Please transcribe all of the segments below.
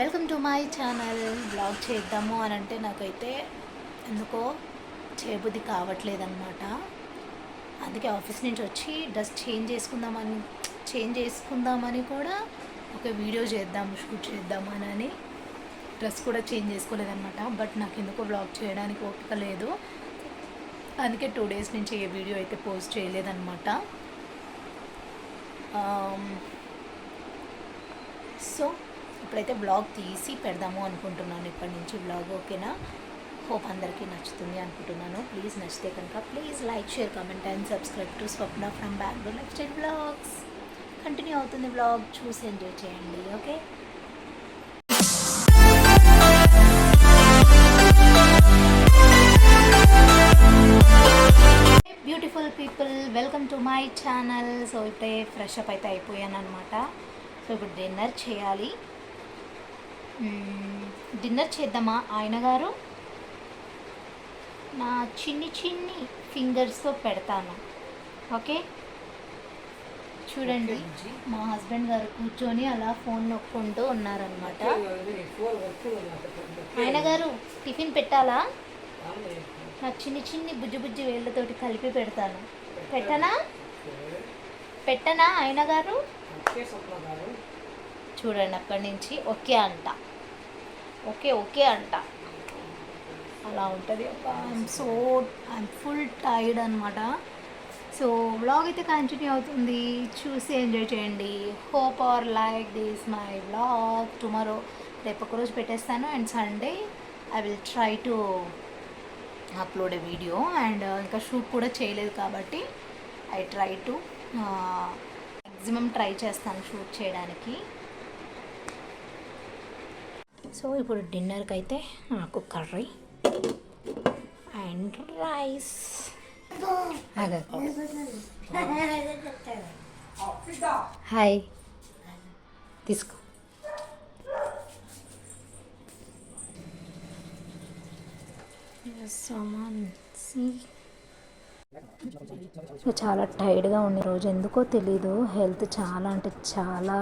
Welcome to my channel blog చేద్దాము అని అంటే నాకైతే ఎందుకో చేయబుద్ధి కావట్లేదన్నమాట. అందుకే ఆఫీస్ నుంచి వచ్చి డ్రెస్ చేంజ్ చేసుకుందామని చేంజ్ చేసుకుందామని కూడా ఒక వీడియో చేద్దాం షూట్ చేద్దామని అని డ్రెస్ కూడా చేంజ్ చేసుకోలేదన్నమాట. బట్ నాకు ఎందుకో బ్లాగ్ చేయడానికి ఓపిక లేదు. అందుకే టూ డేస్ నుంచి ఏ వీడియో అయితే పోస్ట్ చేయలేదన్నమాట. సో ఇప్పుడైతే బ్లాగ్ తీసి పెడదాము అనుకుంటున్నాను ఇప్పటి నుంచి బ్లాగ్ ఓకేనా? హోప్ అందరికీ నచ్చుతుంది అనుకుంటున్నాను. ప్లీజ్ నచ్చితే కనుక please like share comment and subscribe to Swapna from Bangalore lifestyle blogs continue అవుతుంది బ్లాగ్ చూసి ఎంజాయ్ చేయండి okay? Beautiful people welcome to my channel so ఇప్పుడే ఫ్రెష్ అప్ అయితే అయిపోయాను అనమాట సో ఇప్పుడు డిన్నర్ చేయాలి. డిన్నర్ చేద్దామా ఆయన గారు? నా చిన్ని చిన్ని ఫింగర్స్తో పెడతాను. ఓకే? చూడండి మా హస్బెండ్ గారు కూర్చొని అలా ఫోన్ నొక్కుంటూ ఉన్నారనమాట ఆయన గారు టిఫిన్ పెట్టాలా? నా చిన్ని చిన్ని బుజ్జి బుజ్జి వేళ్ళతోటి కలిపి పెడతాను. పెట్టనా? పెట్టనా ఆయన గారు. చూడండి అక్కడి నుంచి ఓకే అంట. ఓకే ఓకే అంట. అలా ఉంటుంది. ఒక I'm so I'm full tired అనమాట సో వ్లాగ్ అయితే కంటిన్యూ అవుతుంది. చూసి ఎంజాయ్ చేయండి. Hope are like this my vlog tomorrow రేపు ఒక రోజు పెట్టేస్తాను. And Sunday I will try to upload a video and ఇంకా షూట్ కూడా చేయలేదు కాబట్టి I try to maximum try చేస్తాను షూట్ చేయడానికి. సో ఇప్పుడు డిన్నర్కి అయితే నాకు కర్రీ అండ్ రైస్. హాయ్. తీసుకో. సామాన్ సి చాలా టైర్డ్గా ఉండే రోజు ఎందుకో తెలీదు. హెల్త్ చాలా అంటే చాలా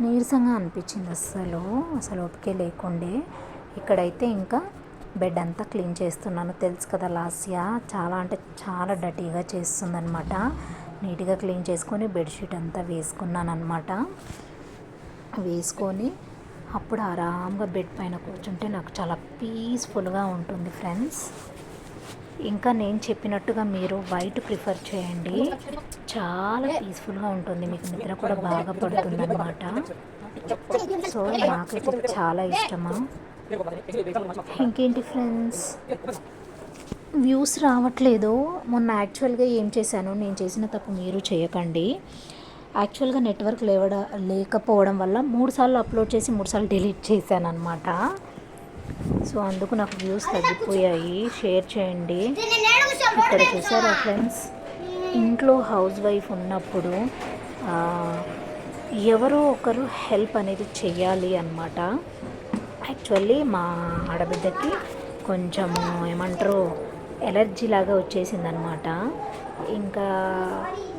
నీరసంగా అనిపించింది అస్సలు. అసలు ఓపికే లేకుండే. ఇక్కడైతే ఇంకా బెడ్ అంతా క్లీన్ చేస్తున్నాను. తెలుసు కదా లాస్యా చాలా అంటే చాలా డటీగా చేస్తుందనమాట నీట్గా క్లీన్ చేసుకొని బెడ్షీట్ అంతా వేసుకున్నాను అనమాట వేసుకొని అప్పుడు ఆరాంగా బెడ్ పైన కూర్చుంటే నాకు చాలా పీస్ఫుల్గా ఉంటుంది ఫ్రెండ్స్. ఇంకా నేను చెప్పినట్టుగా మీరు వైట్ ప్రిఫర్ చేయండి. చాలా పీస్ఫుల్గా ఉంటుంది. మీకు నిద్ర కూడా బాగా పడుతుంది అనమాట సో నాకైతే చాలా ఇష్టమా. ఇంకేంటి ఫ్రెండ్స్ వ్యూస్ రావట్లేదు. మొన్న యాక్చువల్గా ఏం చేశాను? నేను చేసిన తప్పు మీరు చేయకండి. యాక్చువల్గా నెట్వర్క్ లేవడ లేకపోవడం వల్ల మూడు సార్లు అప్లోడ్ చేసి మూడు సార్లు డిలీట్ చేశాను అనమాట సో అందుకు నాకు వ్యూస్ తగ్గిపోయాయి. షేర్ చేయండి. ఇక్కడ చూసారా ఫ్రెండ్స్ ఇంట్లో హౌస్ వైఫ్ ఉన్నప్పుడు ఎవరో ఒకరు హెల్ప్ అనేది చెయ్యాలి అన్నమాట. యాక్చువల్లీ మా ఆడబిడ్డకి కొంచెము ఏమంటారు ఎలర్జీ లాగా వచ్చేసిందనమాట ఇంకా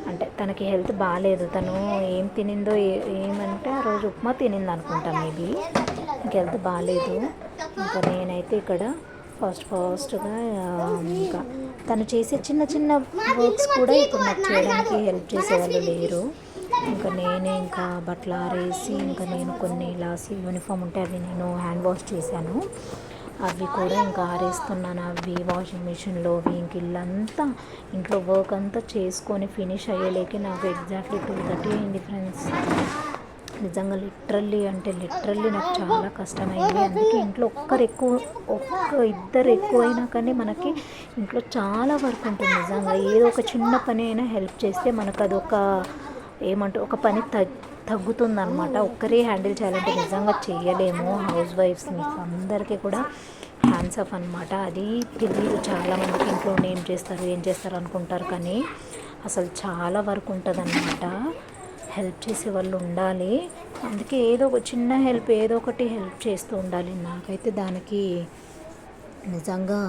అంటే తనకి హెల్త్ బాగాలేదు తను ఏం తినిందో ఏ- ఏమంటే ఆ రోజు ఉప్మా తినింది అనుకుంటా మేబీ. ఇంక హెల్త్ బాగాలేదు ఇంకా నేనైతే ఇక్కడ ఫస్ట్ ఫాస్ట్గా ఇంకా తను చేసే చిన్న చిన్న వర్క్స్ కూడా ఇప్పుడు నాకు చేయడానికి హెల్ప్ చేసేవాళ్ళు లేరు. ఇంకా నేనే ఇంకా బట్టలు ఆరేసి ఇంకా నేను కొన్ని లాస్ యూనిఫామ్ ఉంటే అవి నేను హ్యాండ్ వాష్ చేశాను. అవి కూడా ఇంకా ఆరేస్తున్నాను. అవి వాషింగ్ మిషన్లో అవి ఇంక ఇల్లంతా ఇంట్లో వర్క్ అంతా చేసుకొని ఫినిష్ అయ్యేలేకి నాకు ఎగ్జాక్ట్లీ టూ థర్టీ అయింది ఫ్రెండ్స్ నిజంగా లిటరల్లీ అంటే లిటరల్లీ నాకు చాలా కష్టమైంది. అందుకే ఇంట్లో ఒక్కరు ఎక్కువ ఒక్క ఇద్దరు ఎక్కువైనా కానీ మనకి ఇంట్లో చాలా వర్క్ ఉంటుంది నిజంగా. ఏదో ఒక చిన్న పని అయినా హెల్ప్ చేస్తే మనకు అదొక ఏమంటారు ఒక పని తగ్ తగ్గుతుంది అనమాట ఒక్కరే హ్యాండిల్ చేయాలంటే నిజంగా చేయలేము. హౌస్ వైఫ్స్ మీకు అందరికీ కూడా హ్యాండ్స్ ఆఫ్ అనమాట అది తెలియదు చాలామందికి ఇంట్లో ఏం చేస్తారు ఏం చేస్తారు అనుకుంటారు కానీ అసలు చాలా వర్క్ ఉంటుంది హెల్ప్ చేసే వాళ్ళు ఉండాలి. అందుకే ఏదో ఒక చిన్న హెల్ప్ ఏదో ఒకటి హెల్ప్ చేస్తూ ఉండాలి. నాకైతే దానికి నిజంగా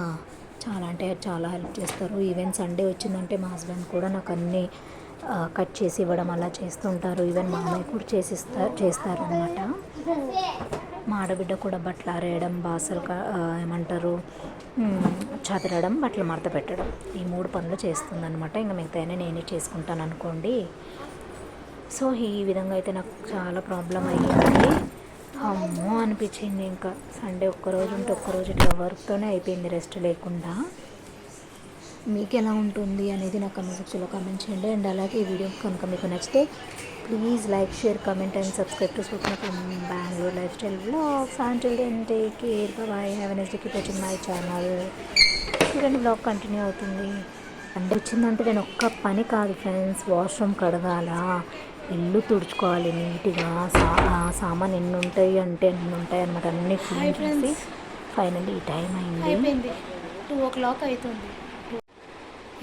చాలా అంటే చాలా హెల్ప్ చేస్తారు. ఈవెన్ సండే వచ్చిందంటే మా హస్బెండ్ కూడా నాకు అన్నీ కట్ చేసి ఇవ్వడం అలా చేస్తుంటారు ఈవెన్ మామయ్య కూడా చేసిస్తారు చేస్తారు అనమాట మా ఆడబిడ్డ కూడా బట్టలు ఆరేయడం బాసలు ఏమంటారు చదరడం బట్టలు మడత పెట్టడం. ఈ మూడు పనులు చేస్తుందనమాట ఇంకా మిగతా నేనే చేసుకుంటాను అనుకోండి. సో ఈ విధంగా అయితే నాకు చాలా ప్రాబ్లం అయ్యింది. అమ్మో అనిపించింది ఇంకా. సండే ఒక్కరోజు ఉంటే ఒక్కరోజు ఇట్లా వర్క్తోనే అయిపోయింది రెస్ట్ లేకుండా. మీకు ఎలా ఉంటుంది అనేది నాకు కమెంట్ సెక్షన్లో కామెంట్ చేయండి. అండ్ అలాగే ఈ వీడియో కనుక మీకు నచ్చితే please like share comment and subscribe to Swapna Bengaluru lifestyle blogs until then take care bye have next keep my channel చూడండి బ్లాగ్ కంటిన్యూ అవుతుంది. అంటే వచ్చిందంటే నేను ఒక్క పని కాదు ఫ్రెండ్స్. వాష్రూమ్ కడగాల. ఇల్లు తుడుచుకోవాలి నీట్గా సా ఆ సామాన్ ఎన్ని ఉంటాయి అంటే ఎన్ని ఉంటాయి అనమాట అన్ని క్లీన్ చేసి ఫైనల్లీ ఈ టైం అయింది. టూ ఓ క్లాక్ అవుతుంది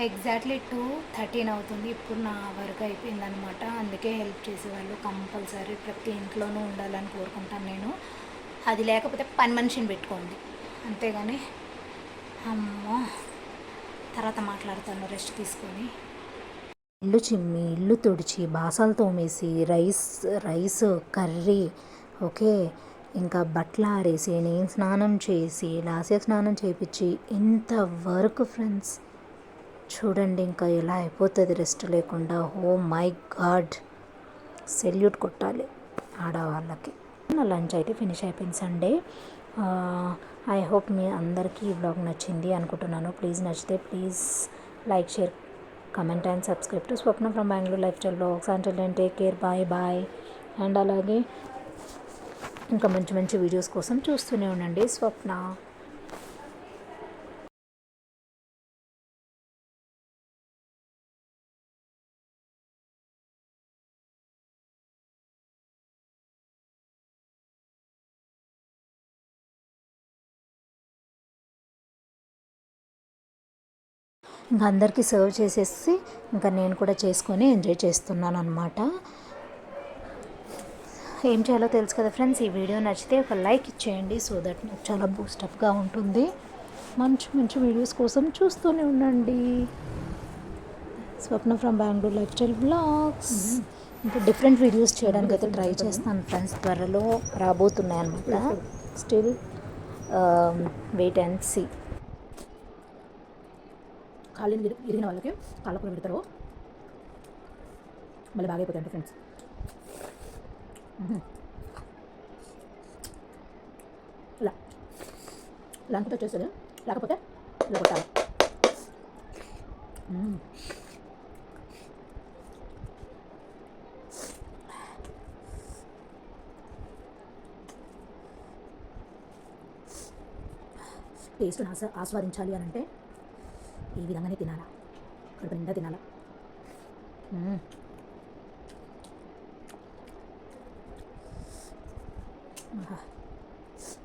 ఎగ్జాక్ట్లీ టూ థర్టీన్ అవుతుంది. ఇప్పుడు నా వర్క్ అయిపోయింది అనమాట అందుకే హెల్ప్ చేసేవాళ్ళు కంపల్సరీ ప్రతి ఇంట్లోనూ ఉండాలని కోరుకుంటాను నేను. అది లేకపోతే పని మనిషిని పెట్టుకోండి. అంతేగాని అమ్మో తర్వాత మాట్లాడతాను రెస్ట్ తీసుకొని. ఇల్లు చిమ్మి ఇల్లు తుడిచి బాసాలు తోమేసి రైస్ రైస్ కర్రీ ఓకే ఇంకా బట్టలు ఆరేసి నేను స్నానం చేసి లాసే స్నానం చేయించి ఇంత వర్క్ ఫ్రెండ్స్. చూడండి ఇంకా ఎలా అయిపోతుంది రెస్ట్ లేకుండా. Oh my God. సెల్యూట్ కొట్టాలి ఆడవాళ్ళకి. నా లంచ్ అయితే ఫినిష్ అయిపోయింది సండే. ఐ హోప్ మీ అందరికీ ఈ బ్లాగ్ నచ్చింది అనుకుంటున్నాను. ప్లీజ్ నచ్చితే please like share comment and subscribe to Swapna from Bengaluru lifestyle blogs and take care bye bye and అలాగే ఇంకా మంచి మంచి వీడియోస్ కోసం చూస్తూనే ఉండండి. స్వప్న ఇంకా అందరికీ సర్వ్ చేసేసి ఇంకా నేను కూడా చేసుకొని ఎంజాయ్ చేస్తున్నాను అనమాట ఏం చేయాలో తెలుసు కదా ఫ్రెండ్స్ ఈ వీడియో నచ్చితే ఒక లైక్ ఇచ్చేయండి సో దట్ నాకు చాలా బూస్టప్గా ఉంటుంది. మంచి మంచి వీడియోస్ కోసం చూస్తూనే ఉండండి. Swapna from Bengaluru lifestyle blogs. ఇంకా డిఫరెంట్ వీడియోస్ చేయడానికి అయితే ట్రై చేస్తాను ఫ్రెండ్స్ త్వరలో రాబోతున్నాయి అనమాట స్టిల్ వెయిట్ అండ్ సీ కాళ్ళు ఇరిగిన వాళ్ళకి కాళ్ళ పెడతారు. మళ్ళీ బాగా అయిపోతాయంట ఫ్రెండ్స్ ఇలా ఇలా వచ్చేస్తుంది లేకపోతే ఇలా కొట్టాలి. మ్మ్. టేస్ట్ని ఆస్వాదించాలి అని అంటే ఈ విధంగానే తినాలా? కడుపు నిండా తినాలా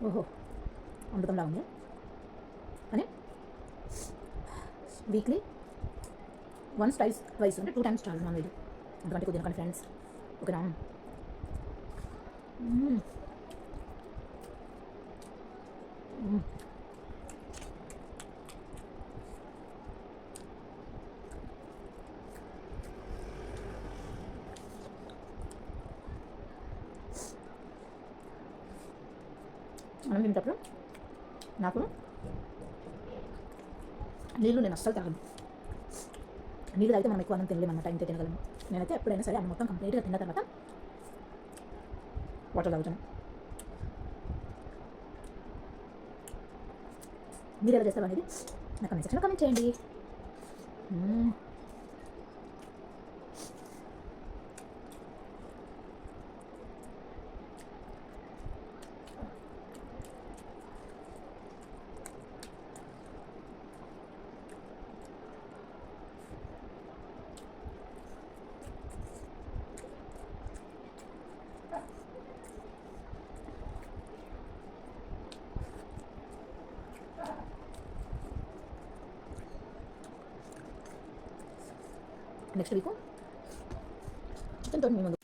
ఓహో. అమృతంలా ఉంది. అని? వీక్లీ వన్స్ టైస్ ట్వైస్ అంటే టూ టైమ్స్ చాలు నాన్ వెజ్ ఎందుకంటే కొద్దిగా కానీ ఫ్రెండ్స్. ఓకేనా? మ్మ్. మ్మ్. మనం తింటప్పుడు నాకు నీళ్ళు నేను అస్సలు తాగను. నీళ్ళు తాగితే మనం ఎక్కువ అన్నం తినలేము అన్నమాట ఇంతే తినగలము నేనైతే ఎప్పుడైనా సరే అన్నం మొత్తం కంప్లీట్గా తిన్న తర్వాత వాటర్ తాగుతాను. మీరు ఎలా చేస్తారు అనేది నాకు కమెంట్ కమెంట్ చేయండి. ¿Me explico? Entonces.